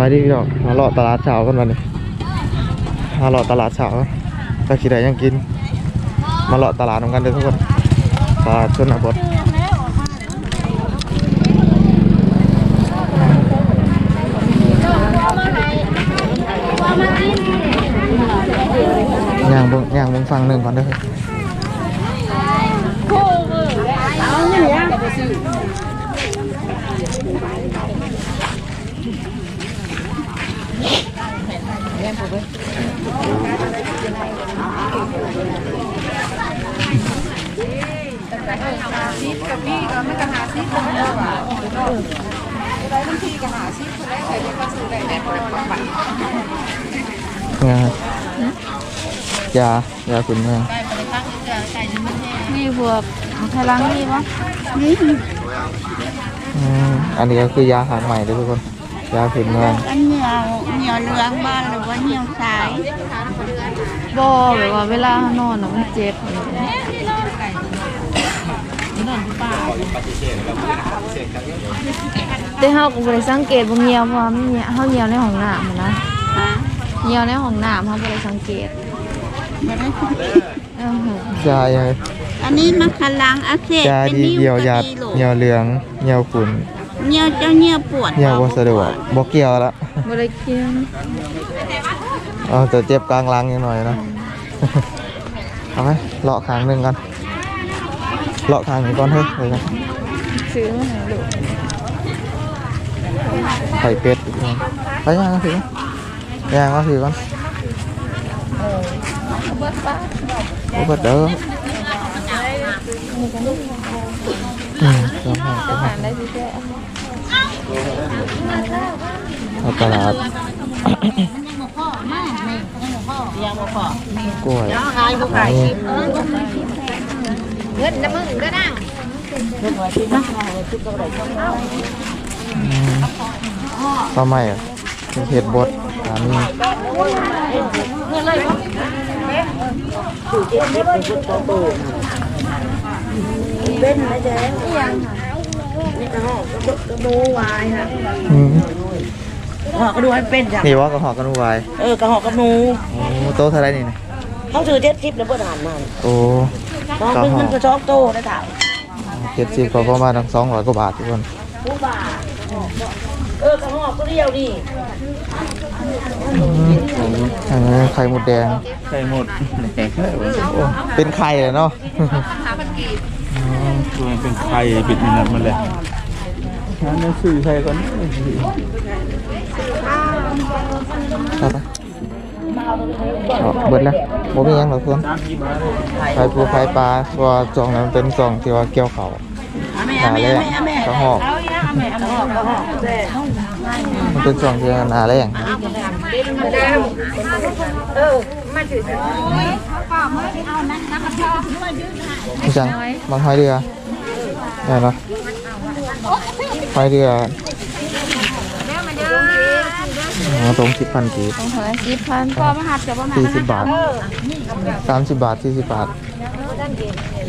วัสดีพี่น้องมาเลาะตลาดเช้ากันวันนี้มาเลาะตลาดเช้าก็คิดได้ยังกิน มาเลาะตลาดน้ำกันเด้อทุกคนตลาดชนบทย่างเบงย่างบงฟังหนึ่งก่อนเด้อเอาเนี่ย ยายาคุณแม่นี่พวกพลังนี่วะอืมอันนี้ก็คือยาหางใหม่เด้อทุกคน ยาคุณแม่อันเหนียวเหนียวเหลืองบ้านหรือว่าเหนียวสายบ่แบบว่าเวลานอนน่ะมันเจ็บ แต่เฮาก็บ่ได้สังเกตบ่เหี่ยวเพราะว่ามันเหี่ยวเฮาเหี่ยวในห้องน้ำอะนะฮะเหี่ยวในห้องน้ำเฮาบ่ได้สังเกตไม่ได้เออเหอะยายังอันนี้มันขลังอักเสบยาเป็นดีนิ้วเหี่ยวหยาดกระดีโหลเหี่ยวเหลืองเหี่ยวขุ่นเหนียวเจ้าเหนียวปวดเหี่ยวบ่สะดวกบ่เกี่ยวละบ่ได้เคียงเอาแต่เจ็บกลางหลังนิดหน่อยนะเอาไหมเลาะคางหนึ่งก่อน เลาะคางหนึ่งก่อนเฮ้ยเลยนะซื้อมาให้ งก็ถือย่างก็ถือก่อนโอ้เบิดเด้ออืมลองหาอาหารได้สิแท้เอาตลาดกล้วยอันนี้เงินน้ำมึงก็ได้อืมปลาไหม้อะเป็นเห็ดบดอันนี้เป็นอะไรเจ๊นี่กระหอกกระโดวายฮะอืมกระหอกกระดูให้เป็นจ้ะนี่ว่ากระหอกกันวายเออกระหอกกระนูโอ้โตะเท่าไรนี่นะ เขาถือเจ็ดทิปแล้วเปิดอาหารมาโอ้สองเป็นมันกระชอกโตได้ถ่ายเจ็ดสิบก็ประมาณสองร้อยกว่าบาททุกคนผู้บ่าเออกระหอกก็เดียวดิอันนี้ไข่หมดแดงไข่หมดแดงโอ้เป็นไข่เลยเนาะ ตัวมันเป็นไข่ปิดมันนั่นมันเลยงั้นสื่อไข่ก่อน ครับ เบิดแล้วบ่มีหยังหรอกเพื่อนไข่ปูไข่ปลาเพราะว่าจองนั้นเป็นจองที่ว่าเกี่ยวเขาหนาแรงกระหอกกระกระหอกมันเป็นจองที่หนาแรงเออมาถือพี่จังบางหอยเรือได้เนาะหอยเรือ อ๋อตรงสิบพันกีบต้องหา10,000พอมาหับจะบ่มาสี่สิบบาทสามสิบบาทสี่สิบบาท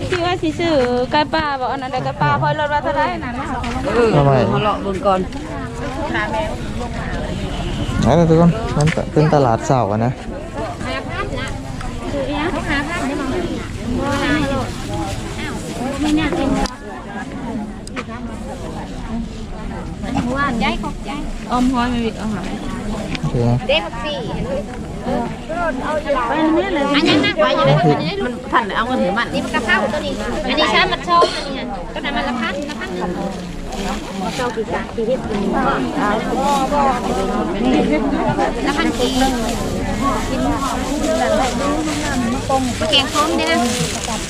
ที่ว่าสิซื้อไก่ป่าบ่อันนั้นได้ไก่ป่าพอลดว่าเท่าไหร่นั่นนะคะทำไมเลาะบนก่อนนั่นแหละทุกคนมันเป็นตลาดเสาร์อะนะออมห้อยไม่วิกเอาหาย โอเคไปนี่เลยอันนี้มากว่าอยู่เลยอันนี้มันทันเอาเงินถือมันนี่มันกระเพราตัวนี้ อันนี้ชามันชอบอันนี้ก็นำมาละพันละพันหนึ่งละพันกี่มาแกงพร้อมเด้อ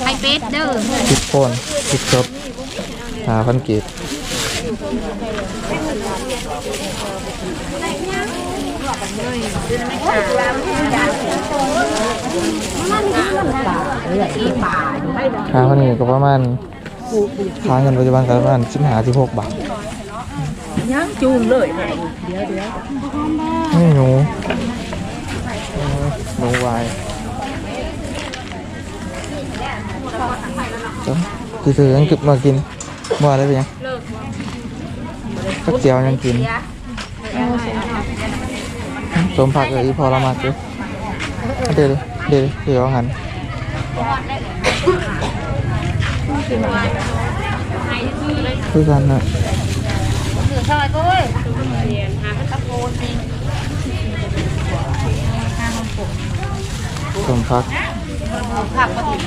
ไข่เป็ดเด้อพริกโคนพริกสดหาพันกีบ ค่าพันนี้ก็ประมาณค่าเงินปัจจุบันก็ประมาณสิบห้าสิบหกบาทยังจูนเลยนี่หนูหนูวายจ้ะคือซื้อยังเก็บมากินเมื่อไรไปยังข้าวเจียวยังกินเสมผักเลยอีพอละมากเลยเดี๋ยวเดี๋ยวเดี๋ยวเอาหันคือกันนะถือซอยก็เว้ยหาตะโกนสมผักผักมาถึง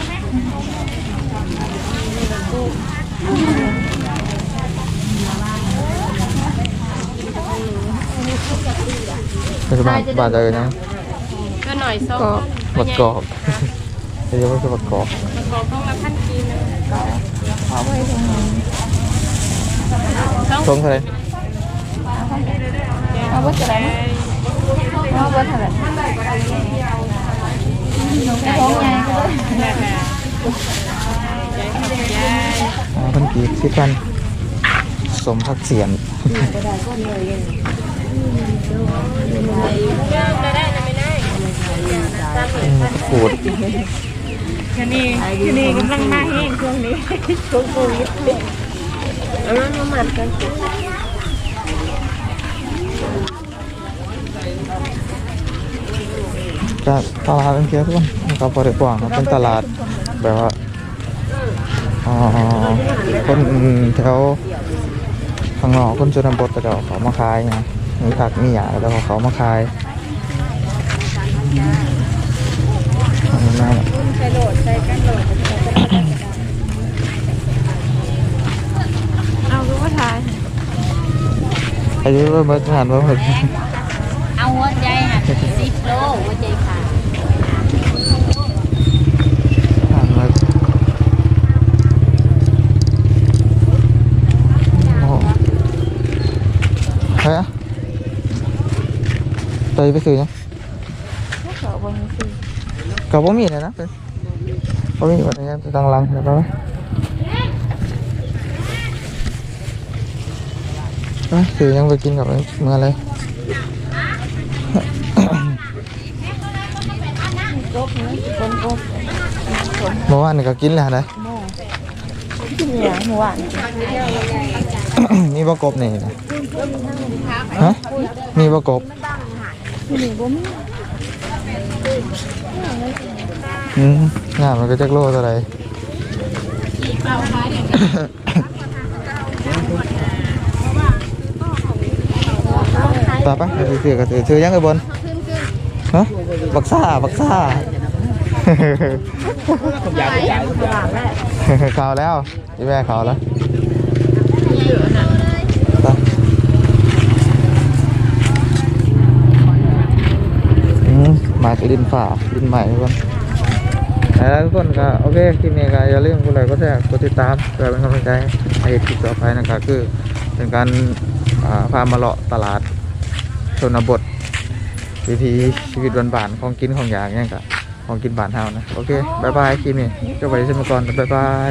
เป็นบาทบาทเลยนะก็หน่อยส้มก็บักกอกเรียกว่าคือบักกอกมันกองต้องละพันกีนึงทรงเท่าไหรเอาบ่จะได้มั้ยเอาบ่เท่าไหร่ท้องใหญ่ก็ได้อ่าพันกีบสิบพันสมผักเสียน ได้ได้นะไม่ได้อืมขูดแค่นี้แค่นี้กำลังมาแห้งช่วงนี้เอาน้ำมาหมักกันจะตลาดเป็นเที่ยวทุกคนนะครับพอได้กว้างครับเป็นตลาดแบบว่าอ๋อคนแถวข้างนอกคนชนบทแต่เดี๋ยวเขามาขายนะ มีผักมีหยาแล้วเขามาขายอันนี้น่าใส่โหลดใส่กันโหลดเอาคือว่าทายไอ้นี่เริ่มเบิดงานเริ่มเบิดเอาหัวใจอะสิบโลหัวใจขาด งานเบิดโอ้โหใครอะ ไปไปซื้อยังเขาบ่มีสิกับบ่มีเลยนะเป็นบ่มีวันนี้ตังหลังเดี๋ยวไปไปซื้อยังไปกินกับไอ้เมื่อไรกบนี่คนกบเมื่อวานนี่ก็กินแล้วนะกินอย่างหัวมีบะกบนี่นะฮะมีบะกบ นี่บ่มีอืมงานมันก็จักโลเท่าไหรต่อไปไปซื้อก็ซื้อซื้อยังไงบนฮะบักซ่าบักซ่าข่าวแล้วพี่แม่ข่าวแล้วไปอื มมาจะดินฝ่าดินใหม่ทุกคนแล้วทุกคนก็โอเคคลิปนี้ก็อย่าลืมกดไลค์กดแชร์กดติดตามเพื่อเป็นกำลังใจให้คลิปต่อไปนะครับคือเป็นการพามาเลาะตลาดชนบท วิถีชีวิตบานๆของกินของอยากเนี่ยกับของกินบ้านเฮานะ โอเคบายบายคลิปนี้ก็ไปเช่นเมื่อก่อนบายบาย